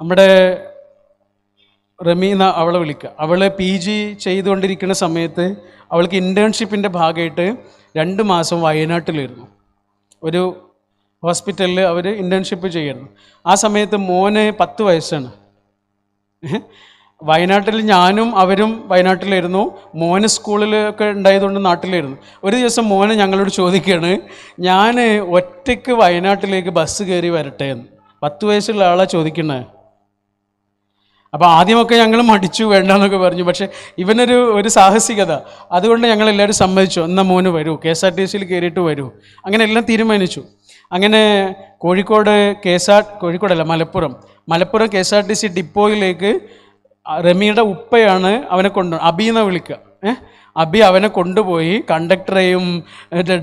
നമ്മുടെ റമീന അവളെ വിളിക്കുക. അവളെ പി ജി ചെയ്തുകൊണ്ടിരിക്കുന്ന സമയത്ത് അവൾക്ക് ഇന്റേൺഷിപ്പിന്റെ ഭാഗമായിട്ട് രണ്ട് മാസം വയനാട്ടിലിരുന്നു. ഒരു ഹോസ്പിറ്റലിൽ അവർ ഇന്റേൺഷിപ്പ് ചെയ്യുന്നു. ആ സമയത്ത് മോന് പത്ത് വയസ്സാണ്. വയനാട്ടിൽ ഞാനും അവരും വയനാട്ടിലായിരുന്നു മോന് സ്കൂളിലൊക്കെ ഉണ്ടായതുകൊണ്ട് നാട്ടിലായിരുന്നു ഒരു ദിവസം മോനെ ഞങ്ങളോട് ചോദിക്കുകയാണ് ഞാൻ ഒറ്റയ്ക്ക് വയനാട്ടിലേക്ക് ബസ് കയറി വരട്ടെ എന്ന്. പത്ത് വയസ്സുള്ള ആളാണ് ചോദിക്കുന്നത്. അപ്പോൾ ആദ്യമൊക്കെ ഞങ്ങൾ മടിച്ചു വേണ്ട എന്നൊക്കെ പറഞ്ഞു. പക്ഷേ ഇവനൊരു ഒരു സാഹസികത. അതുകൊണ്ട് ഞങ്ങൾ എല്ലാവരും സമ്മതിച്ചു. എന്നാൽ മോന് വരൂ കെ എസ് ആർ ടി സിയിൽ കയറിയിട്ട് വരൂ. അങ്ങനെ എല്ലാം തീരുമാനിച്ചു. അങ്ങനെ Kozhikode K S R കോഴിക്കോടല്ല Malappuram. Malappuram K S R T C ഡിപ്പോയിലേക്ക് റമിയുടെ ഉപ്പയാണ് അവനെ കൊണ്ടു അബീന വിളിക്കുക ഏഹ് അബി അവനെ കൊണ്ടുപോയി കണ്ടക്ടറെയും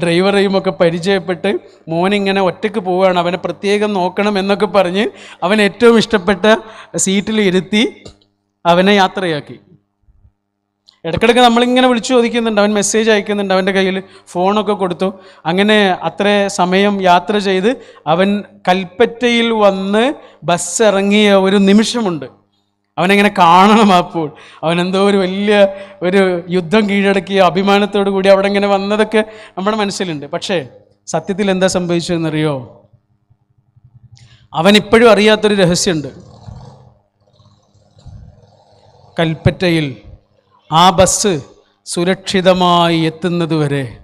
ഡ്രൈവറെയും ഒക്കെ പരിചയപ്പെട്ട് മോനിങ്ങനെ ഒറ്റയ്ക്ക് പോവുകയാണ്. അവനെ പ്രത്യേകം നോക്കണം എന്നൊക്കെ പറഞ്ഞ് അവൻ ഏറ്റവും ഇഷ്ടപ്പെട്ട സീറ്റിൽ ഇരുത്തി അവനെ യാത്രയാക്കി. ഇടയ്ക്കിടയ്ക്ക് നമ്മളിങ്ങനെ വിളിച്ചു ചോദിക്കുന്നുണ്ട്. അവൻ മെസ്സേജ് അയക്കുന്നുണ്ട്. അവന്റെ കയ്യിൽ ഫോണൊക്കെ കൊടുത്തു. അങ്ങനെ അത്ര സമയം യാത്ര ചെയ്ത് അവൻ കൽപ്പറ്റയിൽ വന്ന് ബസ് ഇറങ്ങിയ ഒരു നിമിഷമുണ്ട്. അവനെങ്ങനെ കാണണം അപ്പോൾ അവൻ എന്തോ ഒരു വലിയ ഒരു യുദ്ധം കീഴടക്കിയ അഭിമാനത്തോടു കൂടി അവിടെ ഇങ്ങനെ വന്നതൊക്കെ നമ്മുടെ മനസ്സിലുണ്ട്. പക്ഷേ സത്യത്തിൽ എന്താ സംഭവിച്ചതെന്നറിയോ? അവൻ ഇപ്പോഴും അറിയാത്തൊരു രഹസ്യമുണ്ട്. കൽപ്പറ്റയിൽ ആ ബസ് സുരക്ഷിതമായി എത്തുന്നതുവരെ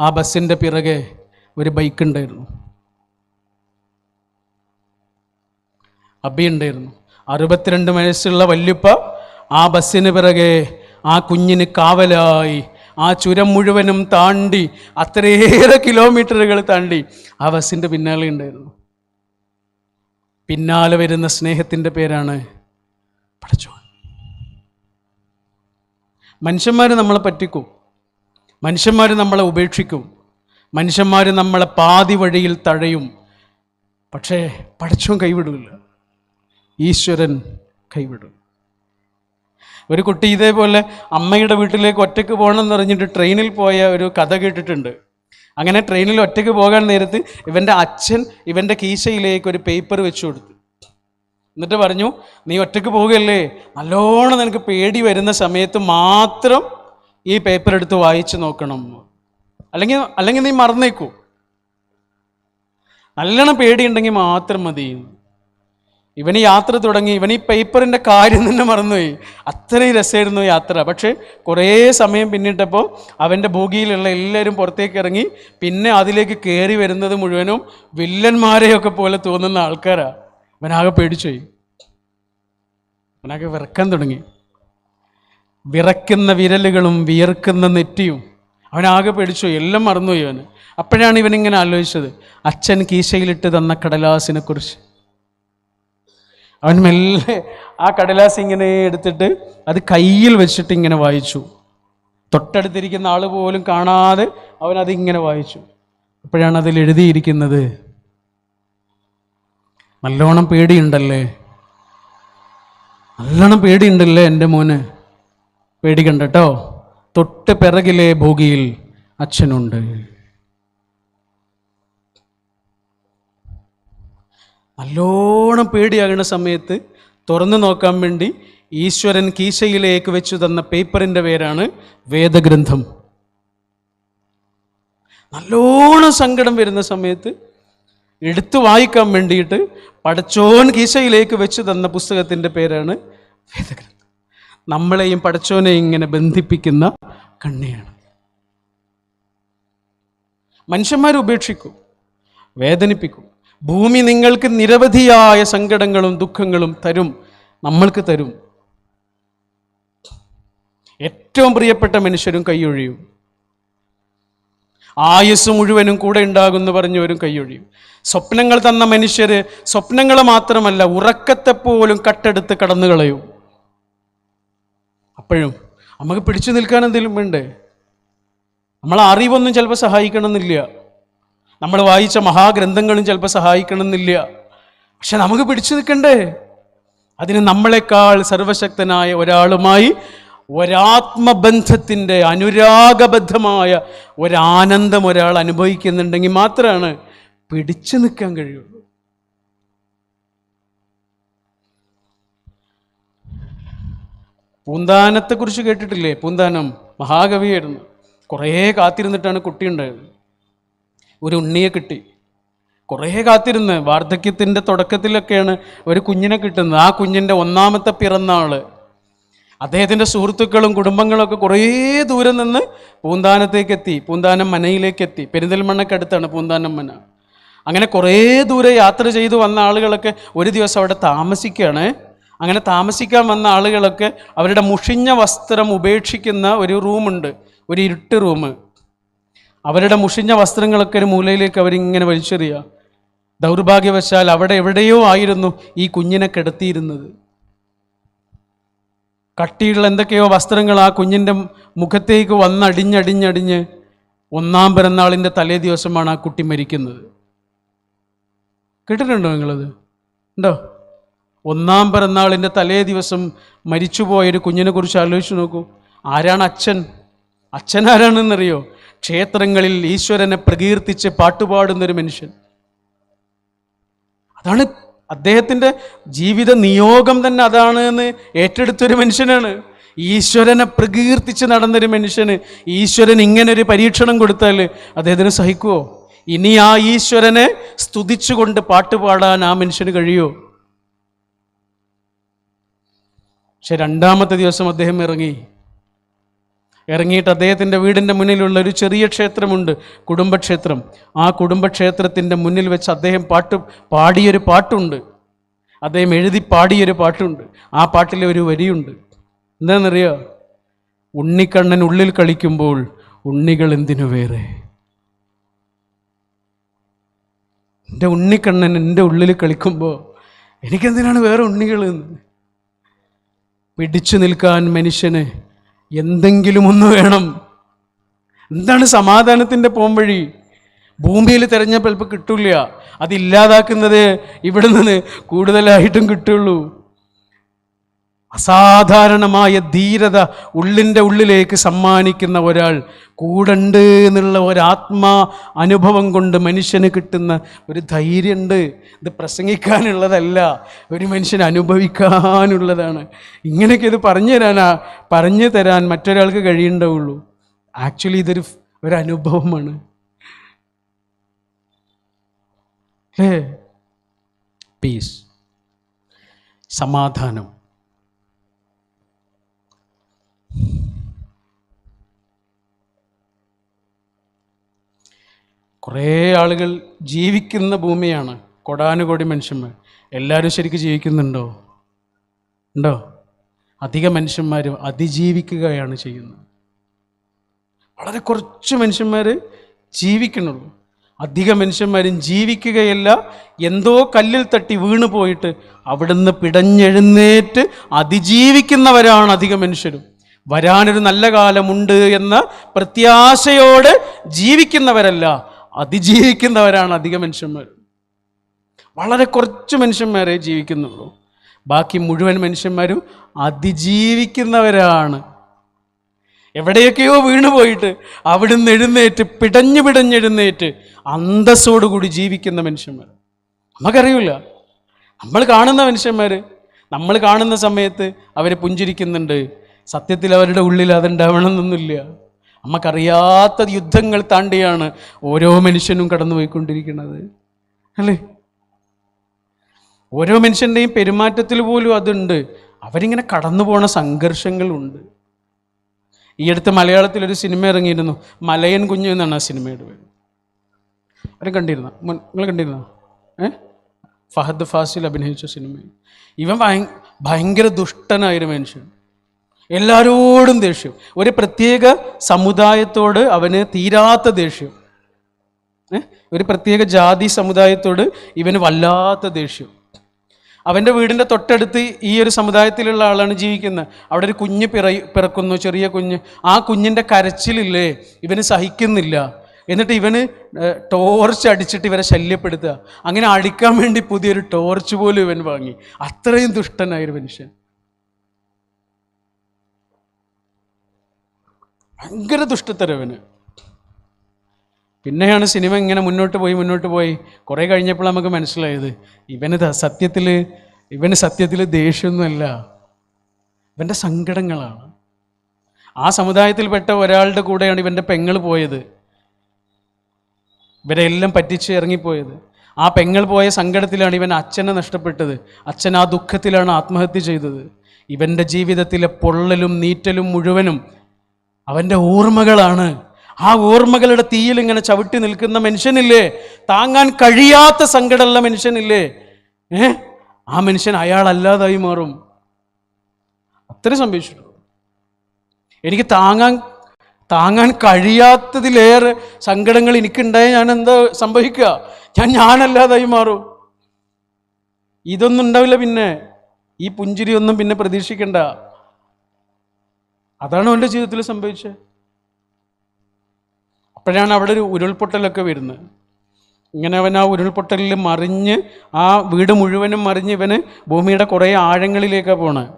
ആ ബസ്സിന്റെ പിറകെ ഒരു ബൈക്ക് ഉണ്ടായിരുന്നു. അബി ഉണ്ടായിരുന്നു. അറുപത്തിരണ്ട് വയസ്സുള്ള വല്യുപ്പ ആ ബസ്സിന് പിറകെ ആ കുഞ്ഞിന് കാവലായി. ആ ചുരം മുഴുവനും താണ്ടി അത്രയേറെ കിലോമീറ്ററുകൾ താണ്ടി ആ ബസ്സിന്റെ പിന്നാലെ ഉണ്ടായിരുന്നു. പിന്നാലെ വരുന്ന സ്നേഹത്തിന്റെ പേരാണ് പഠിച്ചു മനുഷ്യന്മാർ നമ്മളെ പറ്റിക്കും. മനുഷ്യന്മാർ നമ്മളെ ഉപേക്ഷിക്കും. മനുഷ്യന്മാർ നമ്മളെ പാതി വഴിയിൽ തഴയും. പക്ഷേ പടച്ചോൻ കൈവിടില്ല. ഈശ്വരൻ കൈവിടും. ഒരു കുട്ടി ഇതേപോലെ അമ്മയുടെ വീട്ടിലേക്ക് ഒറ്റയ്ക്ക് പോകണം എന്ന് പറഞ്ഞിട്ട് ട്രെയിനിൽ പോയ ഒരു കഥ കേട്ടിട്ടുണ്ട്. അങ്ങനെ ട്രെയിനിൽ ഒറ്റയ്ക്ക് പോകാൻ നേരത്ത് ഇവന്റെ അച്ഛൻ ഇവന്റെ കീശയിലേക്ക് ഒരു പേപ്പർ വെച്ചു കൊടുത്തു. എന്നിട്ട് പറഞ്ഞു നീ ഒറ്റയ്ക്ക് പോവുകയല്ലേ? നല്ലോണം നിനക്ക് പേടി വരുന്ന സമയത്ത് മാത്രം ഈ പേപ്പർ എടുത്ത് വായിച്ചു നോക്കണം. അല്ലെങ്കിൽ അല്ലെങ്കിൽ നീ മറന്നേക്കൂ. നല്ലോണം പേടിയുണ്ടെങ്കിൽ മാത്രം മതി. ഇവന് യാത്ര തുടങ്ങി ഇവൻ ഈ പേപ്പറിന്റെ കാര്യം തന്നെ മറന്നുപോയി. അത്രയും രസമായിരുന്നു യാത്ര. പക്ഷേ കുറേ സമയം പിന്നിട്ടപ്പോൾ അവന്റെ ഭൂഗിയിലുള്ള എല്ലാവരും പുറത്തേക്ക് ഇറങ്ങി പിന്നെ അതിലേക്ക് കയറി വരുന്നത് മുഴുവനും വില്ലന്മാരെയൊക്കെ പോലെ തോന്നുന്ന ആൾക്കാരാണ് അവനാകെ പേടിച്ചുപോയി. അവനാകെ വിറക്കാൻ തുടങ്ങി. വിറക്കുന്ന വിരലുകളും വിയർക്കുന്ന നെറ്റിയും അവനാകെ പേടിച്ചു എല്ലാം മറന്നുപോയി അവന്. അപ്പോഴാണ് ഇവനിങ്ങനെ ആലോചിച്ചത് അച്ഛൻ കീശയിലിട്ട് തന്ന കടലാസിനെ കുറിച്ച് അവൻ മെല്ലെ ആ കടലാസ് ഇങ്ങനെ എടുത്തിട്ട് അത് കയ്യിൽ വെച്ചിട്ട് ഇങ്ങനെ വായിച്ചു. തൊട്ടടുത്തിരിക്കുന്ന ആൾ പോലും കാണാതെ അവൻ അതിങ്ങനെ വായിച്ചു. അപ്പോഴാണ് അതിൽ എഴുതിയിരിക്കുന്നത് നല്ലോണം പേടിയുണ്ടല്ലേ? നല്ലോണം പേടിയുണ്ടല്ലേ എന്റെ മോന്? പേടി കേട്ടോ തൊട്ട് പിറകിലെ ഭോഗിയിൽ അച്ഛനുണ്ട്. നല്ലോണം പേടിയാകുന്ന സമയത്ത് തുറന്നു നോക്കാൻ വേണ്ടി ഈശ്വരൻ കീശയിലേക്ക് വെച്ചു തന്ന പേപ്പറിന്റെ പേരാണ് വേദഗ്രന്ഥം. നല്ലോണം സങ്കടം വരുന്ന സമയത്ത് എടുത്തു വായിക്കാൻ വേണ്ടിയിട്ട് പടച്ചോൻ കീശയിലേക്ക് വെച്ചു തന്ന പുസ്തകത്തിന്റെ പേരാണ് വേദഗ്രന്ഥം. നമ്മളെയും പടച്ചോനെയും ഇങ്ങനെ ബന്ധിപ്പിക്കുന്ന കണ്ണിയാണ്. മനുഷ്യന്മാരെ ഉപേക്ഷിക്കും വേദനിപ്പിക്കും. ഭൂമി നിങ്ങൾക്ക് നിരവധിയായ സങ്കടങ്ങളും ദുഃഖങ്ങളും തരും നമ്മൾക്ക് തരും. ഏറ്റവും പ്രിയപ്പെട്ട മനുഷ്യരും കൈയൊഴിയും. ആയുസ് മുഴുവനും കൂടെ ഉണ്ടാകുമെന്ന് പറഞ്ഞവരും കൈയൊഴിയും. സ്വപ്നങ്ങൾ തന്ന മനുഷ്യർ സ്വപ്നങ്ങൾ മാത്രമല്ല ഉറക്കത്തെ പോലും കട്ടെടുത്ത് കടന്നു കളയും. അപ്പോഴും നമുക്ക് പിടിച്ചു നിൽക്കാൻ എന്തെങ്കിലും വേണ്ടേ? നമ്മളെ അറിവൊന്നും ചിലപ്പോൾ സഹായിക്കണമെന്നില്ല. നമ്മൾ വായിച്ച മഹാഗ്രന്ഥങ്ങളും ചിലപ്പോൾ സഹായിക്കണമെന്നില്ല. പക്ഷെ നമുക്ക് പിടിച്ചു നിൽക്കണ്ടേ? അതിന് നമ്മളെക്കാൾ സർവശക്തനായ ഒരാളുമായി ഒരാത്മബന്ധത്തിന്റെ അനുരാഗബദ്ധമായ ഒരാനന്ദം ഒരാൾ അനുഭവിക്കുന്നുണ്ടെങ്കിൽ മാത്രമാണ് പിടിച്ചു നിൽക്കാൻ കഴിയുള്ളൂ. പൂന്താനത്തെക്കുറിച്ച് കേട്ടിട്ടില്ലേ? പൂന്താനം മഹാകവിയായിരുന്നു. കുറേ കാത്തിരുന്നിട്ടാണ് കുട്ടിയുണ്ടായത്. ഒരു ഉണ്ണിയെ കിട്ടി. കുറേ കാത്തിരുന്ന് വാർദ്ധക്യത്തിന്റെ തുടക്കത്തിലൊക്കെയാണ് ഒരു കുഞ്ഞിനെ കിട്ടുന്നത്. ആ കുഞ്ഞിന്റെ ഒന്നാമത്തെ പിറന്നാൾ. അദ്ദേഹത്തിന്റെ സുഹൃത്തുക്കളും കുടുംബങ്ങളൊക്കെ കുറേ ദൂരം നിന്ന് പൂന്താനത്തേക്ക് എത്തി പൂന്താനം മനയിലേക്ക് എത്തി പെരിന്തൽമണ്ണക്കടുത്താണ് പൂന്താനം മന. അങ്ങനെ കുറേ ദൂരെ യാത്ര ചെയ്തു വന്ന ആളുകളൊക്കെ ഒരു ദിവസം അവിടെ താമസിക്കുകയാണ്. അങ്ങനെ താമസിക്കാൻ വന്ന ആളുകളൊക്കെ അവരുടെ മുഷിഞ്ഞ വസ്ത്രം ഉപേക്ഷിക്കുന്ന ഒരു റൂമുണ്ട്. ഒരു ഇരുട്ട് റൂം. അവരുടെ മുഷിഞ്ഞ വസ്ത്രങ്ങളൊക്കെ ഒരു മൂലയിലേക്ക് അവരിങ്ങനെ വലിച്ചെറിയുക ദൗർഭാഗ്യവശാൽ അവിടെ എവിടെയോ ആയിരുന്നു ഈ കുഞ്ഞിനെ കിടത്തിയിരുന്നത്. കട്ടിയുള്ള എന്തൊക്കെയോ വസ്ത്രങ്ങൾ ആ കുഞ്ഞിന്റെ മുഖത്തേക്ക് വന്നടിഞ്ഞടിഞ്ഞടിഞ്ഞ് ഒന്നാം പിറന്നാളിന്റെ തലേ ദിവസമാണ് ആ കുട്ടി മരിക്കുന്നത്. കേട്ടിട്ടുണ്ടോ നിങ്ങളത്? ഉണ്ടോ? ഒന്നാം പിറന്നാളിന്റെ തലേ ദിവസം മരിച്ചുപോയൊരു കുഞ്ഞിനെ കുറിച്ച് ആലോചിച്ച് നോക്കൂ. ആരാണ് അച്ഛൻ? അച്ഛൻ ആരാണെന്നറിയോ? ക്ഷേത്രങ്ങളിൽ ഈശ്വരനെ പ്രകീർത്തിച്ച് പാട്ടുപാടുന്നൊരു മനുഷ്യൻ. അതാണ് അദ്ദേഹത്തിന്റെ ജീവിത നിയോഗം തന്നെ അതാണ് എന്ന് ഏറ്റെടുത്തൊരു മനുഷ്യനാണ്. ഈശ്വരനെ പ്രകീർത്തിച്ച് നടന്നൊരു മനുഷ്യന് ഈശ്വരൻ ഇങ്ങനെ ഒരു പരീക്ഷണം കൊടുത്താൽ അദ്ദേഹത്തിന് സഹിക്കുമോ ഇനി ആ ഈശ്വരനെ സ്തുതിച്ചുകൊണ്ട് പാട്ടുപാടാൻ ആ മനുഷ്യന് കഴിയുമോ പക്ഷെ രണ്ടാമത്തെ ദിവസം അദ്ദേഹം ഇറങ്ങി. ഇറങ്ങിയിട്ട് അദ്ദേഹത്തിന്റെ വീടിന്റെ മുന്നിലുള്ള ഒരു ചെറിയ ക്ഷേത്രമുണ്ട് കുടുംബക്ഷേത്രം. ആ കുടുംബക്ഷേത്രത്തിന്റെ മുന്നിൽ വെച്ച് അദ്ദേഹം പാട്ട് പാടിയൊരു പാട്ടുണ്ട്. അദ്ദേഹം എഴുതി പാടിയൊരു പാട്ടുണ്ട്. ആ പാട്ടിലെ ഒരു വരിയുണ്ട്. എന്താണെന്നറിയോ? ഉണ്ണിക്കണ്ണൻ ഉള്ളിൽ കളിക്കുമ്പോൾ ഉണ്ണികൾ എന്തിനു വേറെ? എന്റെ ഉണ്ണിക്കണ്ണൻ എന്റെ ഉള്ളിൽ കളിക്കുമ്പോൾ എനിക്കെന്തിനാണ് വേറെ ഉണ്ണികൾ പിടിച്ചു നിൽക്കാൻ മനുഷ്യന് എന്തെങ്കിലും ഒന്ന് വേണം. എന്താണ് സമാധാനത്തിന്റെ പോംവഴി? ഭൂമിയിൽ തിരഞ്ഞപ്പോൾ ചിലപ്പോൾ കിട്ടില്ല. അതില്ലാതാക്കുന്നത് ഇവിടെ നിന്ന് കൂടുതലായിട്ടും കിട്ടുള്ളൂ. അസാധാരണമായ ധീരത ഉള്ളിന്റെ ഉള്ളിലേക്ക് സമ്മാനിക്കുന്ന ഒരാൾ കൂടണ്ട് എന്നുള്ള ഒരാത്മാ അനുഭവം കൊണ്ട് മനുഷ്യന് കിട്ടുന്ന ഒരു ധൈര്യമുണ്ട് ഇത് പ്രസംഗിക്കാനുള്ളതല്ല ഒരു മനുഷ്യൻ അനുഭവിക്കാനുള്ളതാണ്. ഇങ്ങനെയൊക്കെ ഇത് പറഞ്ഞു തരാനാ പറഞ്ഞു തരാൻ മറ്റൊരാൾക്ക് കഴിയണ്ടാവുള്ളൂ ആക്ച്വലി ഇതൊരു ഒരു അനുഭവമാണ്. പീസ്. സമാധാനം. കുറേ ആളുകൾ ജീവിക്കുന്ന ഭൂമിയാണ്. കൊടാനുകോടി മനുഷ്യന്മാർ. എല്ലാവരും ശരിക്കും ജീവിക്കുന്നുണ്ടോ? ഉണ്ടോ? അധിക മനുഷ്യന്മാരും അതിജീവിക്കുകയാണ് ചെയ്യുന്നത്. വളരെ കുറച്ച് മനുഷ്യന്മാർ ജീവിക്കണുള്ളൂ അധിക മനുഷ്യന്മാരും ജീവിക്കുകയല്ല. എന്തോ കല്ലിൽ തട്ടി വീണു പോയിട്ട് അവിടുന്ന് പിടഞ്ഞെഴുന്നേറ്റ് അതിജീവിക്കുന്നവരാണ് അധിക മനുഷ്യരും. വരാനൊരു നല്ല കാലമുണ്ട് എന്ന പ്രത്യാശയോടെ ജീവിക്കുന്നവരല്ല. അതിജീവിക്കുന്നവരാണ് അധിക മനുഷ്യന്മാർ. വളരെ കുറച്ച് മനുഷ്യന്മാരെ ജീവിക്കുന്നുള്ളൂ. ബാക്കി മുഴുവൻ മനുഷ്യന്മാരും അതിജീവിക്കുന്നവരാണ്. എവിടെയൊക്കെയോ വീണുപോയിട്ട് അവിടുന്ന് എഴുന്നേറ്റ് പിടഞ്ഞു പിടഞ്ഞെഴുന്നേറ്റ് അന്തസ്സോടുകൂടി ജീവിക്കുന്ന മനുഷ്യന്മാർ. നമുക്കറിയില്ല. നമ്മൾ കാണുന്ന മനുഷ്യന്മാർ നമ്മൾ കാണുന്ന സമയത്ത് അവർ പുഞ്ചിരിക്കുന്നുണ്ട്. സത്യത്തിൽ അവരുടെ ഉള്ളിൽ അതുണ്ടാവണമെന്നൊന്നുമില്ല. നമുക്കറിയാത്ത യുദ്ധങ്ങൾ താണ്ടിയാണ് ഓരോ മനുഷ്യനും കടന്നുപോയിക്കൊണ്ടിരിക്കുന്നത്. അല്ലേ? ഓരോ മനുഷ്യന്റെയും പെരുമാറ്റത്തിൽ പോലും അതുണ്ട്. അവരിങ്ങനെ കടന്നു പോണ സംഘർഷങ്ങളുണ്ട്. ഈ അടുത്ത് മലയാളത്തിലൊരു സിനിമ ഇറങ്ങിയിരുന്നു. മലയൻ കുഞ്ഞു എന്നാണ് ആ സിനിമയുടെ പേര്. അവരും കണ്ടിരുന്ന? നിങ്ങൾ കണ്ടിരുന്ന? ഏ? ഫഹദ് ഫാസിൽ അഭിനയിച്ച സിനിമ. ഇവൻ ഭയ- ഭയങ്കര ദുഷ്ടനായൊരു മനുഷ്യൻ. എല്ലാവരോടും ദേഷ്യം. ഒരു പ്രത്യേക സമുദായത്തോട് അവന് തീരാത്ത ദേഷ്യം. ഒരു പ്രത്യേക ജാതി സമുദായത്തോട് ഇവന് വല്ലാത്ത ദേഷ്യം. അവന്റെ വീടിന്റെ തൊട്ടടുത്ത് ഈ ഒരു സമുദായത്തിലുള്ള ആളാണ് ജീവിക്കുന്നത്. അവിടെ ഒരു കുഞ്ഞ് പിറ പിറക്കുന്നു ചെറിയ കുഞ്ഞ്. ആ കുഞ്ഞിന്റെ കരച്ചിലില്ലേ ഇവന് സഹിക്കുന്നില്ല. എന്നിട്ട് ഇവന് ടോർച്ച് അടിച്ചിട്ട് ഇവരെ ശല്യപ്പെടുത്തുക. അങ്ങനെ അടിക്കാൻ വേണ്ടി പുതിയൊരു ടോർച്ച് പോലും ഇവൻ വാങ്ങി. അത്രയും ദുഷ്ടനായൊരു മനുഷ്യൻ. ഭയങ്കര ദുഷ്ടത്തരവന്. പിന്നെയാണ് സിനിമ ഇങ്ങനെ മുന്നോട്ട് പോയി മുന്നോട്ട് പോയി. കുറേ കഴിഞ്ഞപ്പോൾ നമുക്ക് മനസ്സിലായത് ഇവന് സത്യത്തിൽ ഇവന് സത്യത്തിൽ ദേഷ്യമൊന്നുമല്ല. ഇവന്റെ സങ്കടങ്ങളാണ്. ആ സമുദായത്തിൽപ്പെട്ട ഒരാളുടെ കൂടെയാണ് ഇവന്റെ പെങ്ങൾ പോയത്. ഇവരെ എല്ലാം പറ്റിച്ച് ഇറങ്ങിപ്പോയത്. ആ പെങ്ങൾ പോയ സങ്കടത്തിലാണ് ഇവൻ അച്ഛനെ നഷ്ടപ്പെട്ടത്. അച്ഛൻ ആ ദുഃഖത്തിലാണ് ആത്മഹത്യ ചെയ്തത്. ഇവന്റെ ജീവിതത്തിലെ പൊള്ളലും നീറ്റലും മുഴുവനും അവന്റെ ഓർമ്മകളാണ് ആ ഓർമ്മകളുടെ തീയിൽ ഇങ്ങനെ ചവിട്ടി നിൽക്കുന്ന മനുഷ്യനില്ലേ? താങ്ങാൻ കഴിയാത്ത സങ്കടമുള്ള മനുഷ്യനില്ലേ? ഏ? ആ മനുഷ്യൻ അയാളല്ലാതായി മാറും. അത്ര സംഭവിച്ചിട്ടുള്ളൂ. എനിക്ക് താങ്ങാൻ താങ്ങാൻ കഴിയാത്തതിലേറെ സങ്കടങ്ങൾ എനിക്കുണ്ടായ ഞാൻ എന്താ സംഭവിക്കുക? ഞാൻ ഞാനല്ലാതായി മാറും. ഇതൊന്നും ഉണ്ടാവില്ല പിന്നെ. ഈ പുഞ്ചിരിയൊന്നും പിന്നെ പ്രതീക്ഷിക്കണ്ട. അതാണ് അവന്റെ ജീവിതത്തിൽ സംഭവിച്ചത്. അപ്പോഴാണ് അവിടെ ഒരു ഉരുൾപൊട്ടലൊക്കെ വരുന്നത്. ഇങ്ങനെ അവൻ ആ ഉരുൾപൊട്ടലിൽ മറിഞ്ഞ് ആ വീട് മുഴുവനും മറിഞ്ഞ് ഇവന് ഭൂമിയുടെ കുറേ ആഴങ്ങളിലേക്കാണ് പോണത്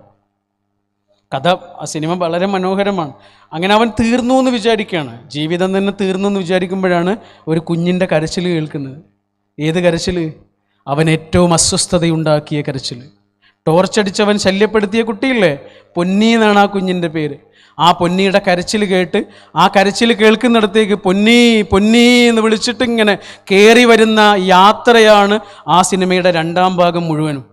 കഥ ആ സിനിമ വളരെ മനോഹരമാണ്. അങ്ങനെ അവൻ തീർന്നു എന്ന് വിചാരിക്കുകയാണ്. ജീവിതം തന്നെ തീർന്നു എന്ന് വിചാരിക്കുമ്പോഴാണ് ഒരു കുഞ്ഞിന്റെ കരച്ചിൽ കേൾക്കുന്നത്. ഏത് കരച്ചിൽ അവൻ ഏറ്റവും അസ്വസ്ഥതയുണ്ടാക്കിയ കരച്ചിൽ ടോർച്ചടിച്ചവൻ ശല്യപ്പെടുത്തിയ കുട്ടിയില്ലേ? പൊന്നി എന്നാണ് ആ കുഞ്ഞിന്റെ പേര്. ആ പൊന്നിയുടെ കരച്ചിൽ കേട്ട് ആ കരച്ചിൽ കേൾക്കുന്നിടത്തേക്ക് പൊന്നി പൊന്നി എന്ന് വിളിച്ചിട്ട് ഇങ്ങനെ കയറി വരുന്ന യാത്രയാണ് ആ സിനിമയുടെ രണ്ടാം ഭാഗം മുഴുവനും.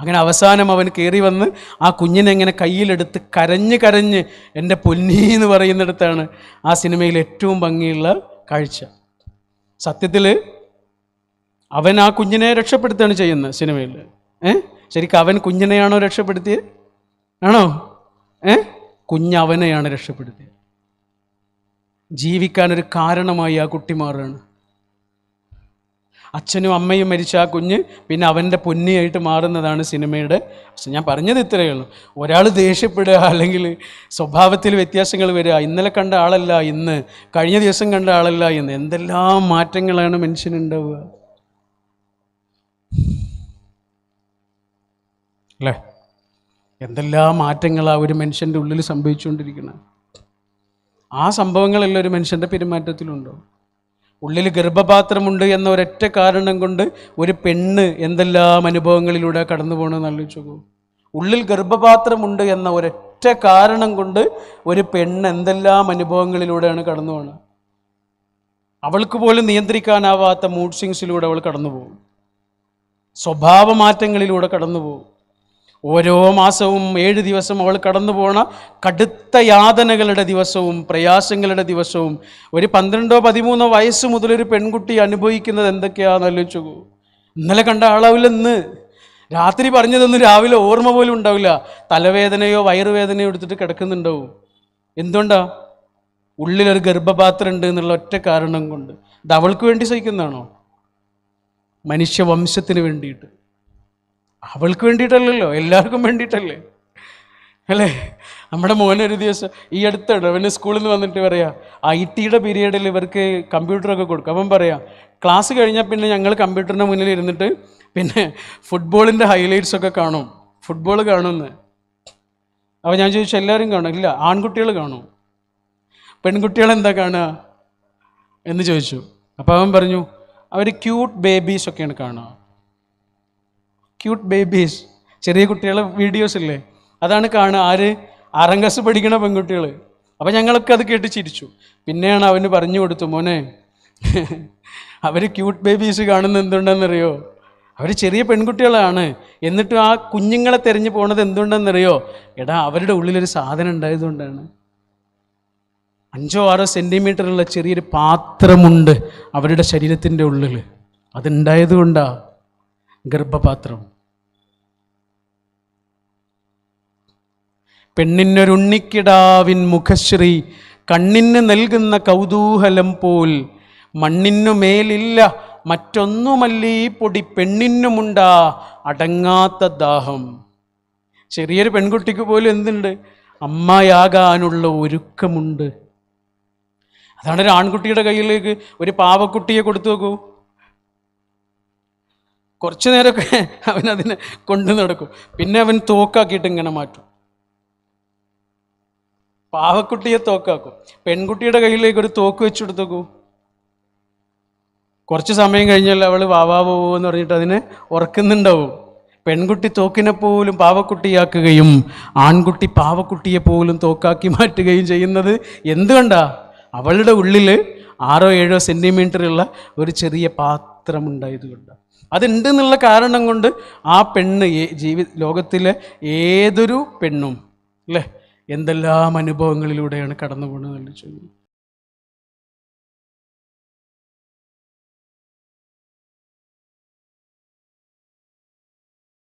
അങ്ങനെ അവസാനം അവൻ കയറി വന്ന് ആ കുഞ്ഞിനെ ഇങ്ങനെ കയ്യിലെടുത്ത് കരഞ്ഞ് കരഞ്ഞ് എന്റെ പൊന്നി എന്ന് പറയുന്നിടത്താണ് ആ സിനിമയിൽ ഏറ്റവും ഭംഗിയുള്ള കാഴ്ച. സത്യത്തിൽ അവൻ ആ കുഞ്ഞിനെ രക്ഷപ്പെടുത്തുകയാണ് ചെയ്യുന്നത് സിനിമയിൽ. ഏ? ശരിക്കും അവൻ കുഞ്ഞിനെയാണോ രക്ഷപ്പെടുത്തിയത്? ആണോ? ഏ? കുഞ്ഞവനെയാണ് രക്ഷപ്പെടുത്തിയത്. ജീവിക്കാനൊരു കാരണമായി ആ കുട്ടി മാറുകയാണ്. അച്ഛനും അമ്മയും മരിച്ച ആ കുഞ്ഞ് പിന്നെ അവന്റെ പൊന്നിയായിട്ട് മാറുന്നതാണ് സിനിമയുടെ പക്ഷെ ഞാൻ പറഞ്ഞത് ഇത്രയേ ഉള്ളൂ. ഒരാൾ ദേഷ്യപ്പെടുക അല്ലെങ്കിൽ സ്വഭാവത്തിൽ വ്യത്യാസങ്ങൾ വരിക ഇന്നലെ കണ്ട ആളല്ല ഇന്ന് കഴിഞ്ഞ ദിവസം കണ്ട ആളല്ല ഇന്ന് എന്തെല്ലാം മാറ്റങ്ങളാണ് മനുഷ്യനുണ്ടാവുക. അല്ലേ? എന്തെല്ലാം മാറ്റങ്ങളാണ് ഒരു മനുഷ്യന്റെ ഉള്ളിൽ സംഭവിച്ചുകൊണ്ടിരിക്കുന്നത് ആ സംഭവങ്ങളെല്ലാം ഒരു മനുഷ്യന്റെ പെരുമാറ്റത്തിലുണ്ടോ? ഉള്ളിൽ ഗർഭപാത്രമുണ്ട് എന്ന ഒരൊറ്റ കാരണം കൊണ്ട് ഒരു പെണ്ണ് എന്തെല്ലാം അനുഭവങ്ങളിലൂടെ കടന്നു പോകണമെന്ന് ആലോചിച്ചു ഉള്ളിൽ ഗർഭപാത്രമുണ്ട് എന്ന ഒരൊറ്റ കാരണം കൊണ്ട് ഒരു പെണ്ണ് എന്തെല്ലാം അനുഭവങ്ങളിലൂടെയാണ് കടന്നു പോകുന്നത് അവൾക്ക് പോലും നിയന്ത്രിക്കാനാവാത്ത മൂഡ് സ്വിങ്സിലൂടെ അവൾ കടന്നു പോകും. സ്വഭാവ മാറ്റങ്ങളിലൂടെ കടന്നു പോകും. ഓരോ മാസവും ഏഴ് ദിവസം അവൾ കടന്നു പോണ കടുത്ത യാതനകളുടെ ദിവസവും പ്രയാസങ്ങളുടെ ദിവസവും. ഒരു പന്ത്രണ്ടോ പതിമൂന്നോ വയസ്സ് മുതൽ ഒരു പെൺകുട്ടി അനുഭവിക്കുന്നത് എന്തൊക്കെയാണെന്ന് ആലോചിച്ചു ഇന്നലെ കണ്ട ആളാവില്ല ഇന്ന്. രാത്രി പറഞ്ഞതൊന്നും രാവിലെ ഓർമ്മ പോലും ഉണ്ടാവില്ല. തലവേദനയോ വയറുവേദനയോ എടുത്തിട്ട് കിടക്കുന്നുണ്ടാവും. എന്തുകൊണ്ടാ? ഉള്ളിലൊരു ഗർഭപാത്രം ഉണ്ട് എന്നുള്ള ഒറ്റ കാരണം കൊണ്ട്. ഇത് അവൾക്ക് വേണ്ടി സഹിക്കുന്നതാണോ? മനുഷ്യവംശത്തിന് വേണ്ടിയിട്ട്. അവൾക്ക് വേണ്ടിയിട്ടല്ലല്ലോ എല്ലാവർക്കും വേണ്ടിയിട്ടല്ലേ? അല്ലേ? നമ്മുടെ മോൻ ഒരു ദിവസം ഈ അടുത്താണ് അവന് സ്കൂളിൽ നിന്ന് വന്നിട്ട് പറയാം ഐ ടിയുടെ പീരീഡിൽ ഇവർക്ക് കമ്പ്യൂട്ടറൊക്കെ കൊടുക്കും. അവൻ പറയാം ക്ലാസ് കഴിഞ്ഞാൽ പിന്നെ ഞങ്ങൾ കമ്പ്യൂട്ടറിന്റെ മുന്നിൽ ഇരുന്നിട്ട് പിന്നെ ഫുട്ബോളിന്റെ ഹൈലൈറ്റ്സ് ഒക്കെ കാണും. ഫുട്ബോൾ കാണുമെന്ന് അപ്പോൾ ഞാൻ ചോദിച്ചു എല്ലാവരും കാണും? ഇല്ല ആൺകുട്ടികൾ കാണും. പെൺകുട്ടികൾ എന്താ കാണുക? എന്ന് ചോദിച്ചു. അപ്പോൾ അവൻ പറഞ്ഞു അവർ ക്യൂട്ട് ബേബീസൊക്കെയാണ് കാണുക. ക്യൂട്ട് ബേബീസ് ചെറിയ കുട്ടികളെ വീഡിയോസ് ഇല്ലേ? അതാണ് കാണുക. ആര്? അറങ്കസ് പഠിക്കണ പെൺകുട്ടികൾ അപ്പോൾ ഞങ്ങളൊക്കെ അത് കേട്ട് ചിരിച്ചു. പിന്നെയാണ് അവന് പറഞ്ഞു കൊടുത്തു മോനെ അവർ ക്യൂട്ട് ബേബീസ് കാണുന്നത് എന്തുകൊണ്ടെന്നറിയോ അവർ ചെറിയ പെൺകുട്ടികളാണ്. എന്നിട്ടും ആ കുഞ്ഞുങ്ങളെ തിരഞ്ഞു പോണത് എന്തുകൊണ്ടെന്നറിയോ എടാ അവരുടെ ഉള്ളിലൊരു സാധനം ഉണ്ടായതുകൊണ്ടാണ്. അഞ്ചോ ആറോ സെന്റിമീറ്ററുള്ള ചെറിയൊരു പാത്രമുണ്ട് അവരുടെ ശരീരത്തിന്റെ ഉള്ളിൽ അതുണ്ടായത് കൊണ്ടാ ഗർഭപാത്രം. പെണ്ണിനൊരുണ്ണിക്കിടാവിൻ മുഖശ്രീ കണ്ണിന് നൽകുന്ന കൗതൂഹലം പോൽ മണ്ണിനു മേലില്ല മറ്റൊന്നുമല്ലീ പൊടി പെണ്ണിനുമുണ്ടാ അടങ്ങാത്ത ദാഹം. ചെറിയൊരു പെൺകുട്ടിക്ക് പോലും എന്തുണ്ട്? അമ്മയാകാനുള്ള ഒരുക്കമുണ്ട്. അതാണ് ഒരു ആൺകുട്ടിയുടെ കയ്യിലേക്ക് ഒരു പാവക്കുട്ടിയെ കൊടുത്തു നോക്കൂ. കുറച്ചു നേരമൊക്കെ അവൻ അതിനെ കൊണ്ടു നടക്കും. പിന്നെ അവൻ തോക്കാക്കിയിട്ട് ഇങ്ങനെ മാറ്റും. പാവക്കുട്ടിയെ തോക്കാക്കും. പെൺകുട്ടിയുടെ കയ്യിലേക്ക് ഒരു തോക്ക് വെച്ചു കൊടുത്തോക്കൂ. കുറച്ച് സമയം കഴിഞ്ഞാൽ അവൾ വാവാ പോവോ എന്ന് പറഞ്ഞിട്ട് അതിനെ ഉറക്കുന്നുണ്ടാവും. പെൺകുട്ടി തോക്കിനെ പോലും പാവക്കുട്ടിയാക്കുകയും ആൺകുട്ടി പാവക്കുട്ടിയെ പോലും തോക്കാക്കി മാറ്റുകയും ചെയ്യുന്നത് എന്തുകൊണ്ടാ അവളുടെ ഉള്ളിൽ ആറോ ഏഴോ സെന്റിമീറ്ററുള്ള ഒരു ചെറിയ പാത്രമുണ്ടായതുകൊണ്ടാണ് അതുണ്ട് എന്നുള്ള കാരണം കൊണ്ട് ആ പെണ്ണ് ജീവി ലോകത്തിലെ ഏതൊരു പെണ്ണും അല്ലേ? എന്തെല്ലാം അനുഭവങ്ങളിലൂടെയാണ് കടന്നു പോകുന്നത് ചോദിക്കും